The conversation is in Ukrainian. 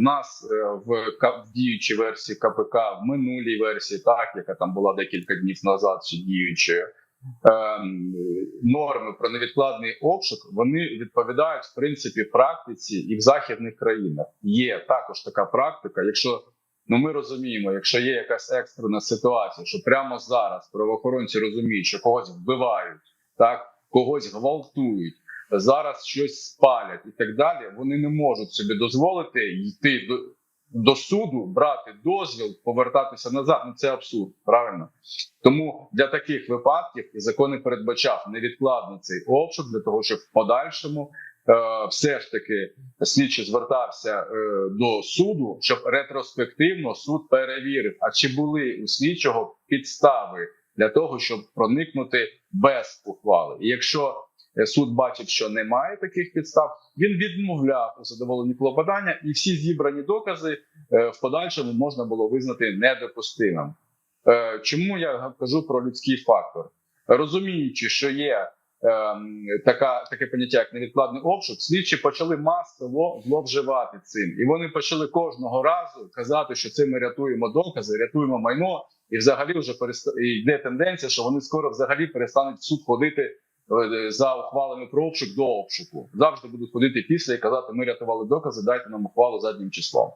Нас е, в, діючій версії КПК, в минулій версії, так яка там була декілька днів назад, ще діючою, ем, норми про невідкладний обшук вони відповідають в принципі практиці і в західних країнах. Є також така практика. Якщо ну ми розуміємо, якщо є якась екстрена ситуація, що прямо зараз правоохоронці розуміють, що когось вбивають, так когось гвалтують. Зараз щось спалять і так далі. Вони не можуть собі дозволити йти до, до суду, брати дозвіл, повертатися назад. Ну це абсурд, правильно? Тому для таких випадків і закони передбачав невідкладний цей обшук для того, щоб в подальшому е, все ж таки слідчий звертався е, до суду, щоб ретроспективно суд перевірив, а чи були у слідчого підстави для того, щоб проникнути без ухвали. І якщо суд бачив, що немає таких підстав, він відмовляв у задоволенні клопотання, і всі зібрані докази е, в подальшому можна було визнати недопустимим. Е, Чому я кажу про людський фактор? Розуміючи, що є ем, така таке поняття, як невідкладний обшук, слідчі почали масово зловживати цим, і вони почали кожного разу казати, що цим ми рятуємо докази, рятуємо майно, і взагалі вже переста... і йде тенденція, що вони скоро взагалі перестануть в суд ходити е, за ухвалами про обшук до обшуку. Завжди будуть ходити після і казати, ми рятували докази, дайте нам ухвалу заднім числом.